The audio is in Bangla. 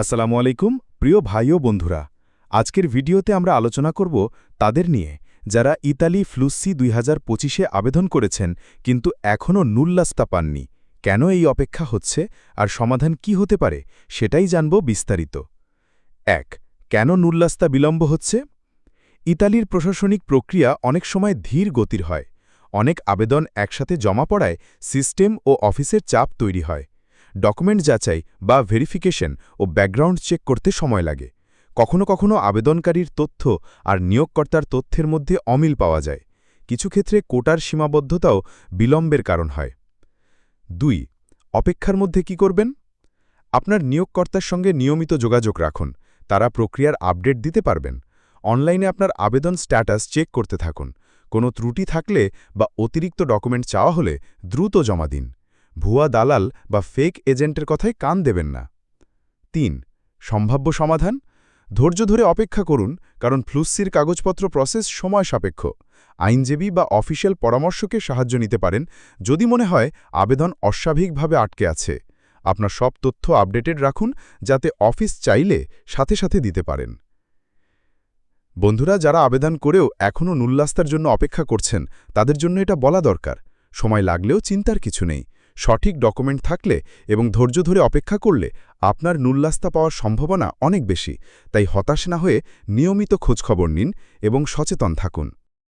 আসসালামু আলাইকুম, প্রিয় ভাই ও বন্ধুরা। আজকের ভিডিওতে আমরা আলোচনা করব তাদের নিয়ে, যারা ইতালি ফ্লুসি দুই হাজার পঁচিশে আবেদন করেছেন, কিন্তু এখনও নুল্লাস্তা পাননি। কেন এই অপেক্ষা হচ্ছে, আর সমাধান কি হতে পারে, সেটাই জানব বিস্তারিত। এক, কেন নুল্লাস্তা বিলম্ব হচ্ছে? ইতালির প্রশাসনিক প্রক্রিয়া অনেক সময় ধীর গতির হয়। অনেক আবেদন একসাথে জমা পড়ায় সিস্টেম ও অফিসের চাপ তৈরি হয়। ডকুমেন্ট যাচাই বা ভেরিফিকেশন ও ব্যাকগ্রাউন্ড চেক করতে সময় লাগে। কখনো কখনো আবেদনকারীর তথ্য আর নিয়োগকর্তার তথ্যের মধ্যে অমিল পাওয়া যায়। কিছু ক্ষেত্রে কোটার সীমাবদ্ধতাও বিলম্বের কারণ হয়। দুই, অপেক্ষার মধ্যে কি করবেন? আপনার নিয়োগকর্তার সঙ্গে নিয়মিত যোগাযোগ রাখুন। তারা প্রক্রিয়ার আপডেট দিতে পারবেন। অনলাইনে আপনার আবেদন স্ট্যাটাস চেক করতে থাকুন। কোনো ত্রুটি থাকলে বা অতিরিক্ত ডকুমেন্ট চাওয়া হলে দ্রুত জমা দিন। ভুয়া দালাল বা ফেক এজেন্টের কথায় কান দেবেন না। তিন, সম্ভাব্য সমাধান? ধৈর্য ধরে অপেক্ষা করুন, কারণ ফ্লুসির কাগজপত্র প্রসেস সময় সাপেক্ষ। আইনজীবী বা অফিসিয়াল পরামর্শকে সাহায্য নিতে পারেন, যদি মনে হয় আবেদন অস্বাভাবিকভাবে আটকে আছে। আপনার সব তথ্য আপডেটেড রাখুন, যাতে অফিস চাইলে সাথে সাথে দিতে পারেন। বন্ধুরা, যারা আবেদন করেও এখনও নুল্লাস্তার জন্য অপেক্ষা করছেন, তাদের জন্য এটা বলা দরকার। সময় লাগলেও চিন্তার কিছু নেই। সঠিক ডকুমেন্ট থাকলে এবং ধৈর্য ধরে অপেক্ষা করলে আপনার নুল্লাস্তা পাওয়ার সম্ভাবনা অনেক বেশি। তাই হতাশ না হয়ে নিয়মিত খোঁজখবর নিন এবং সচেতন থাকুন।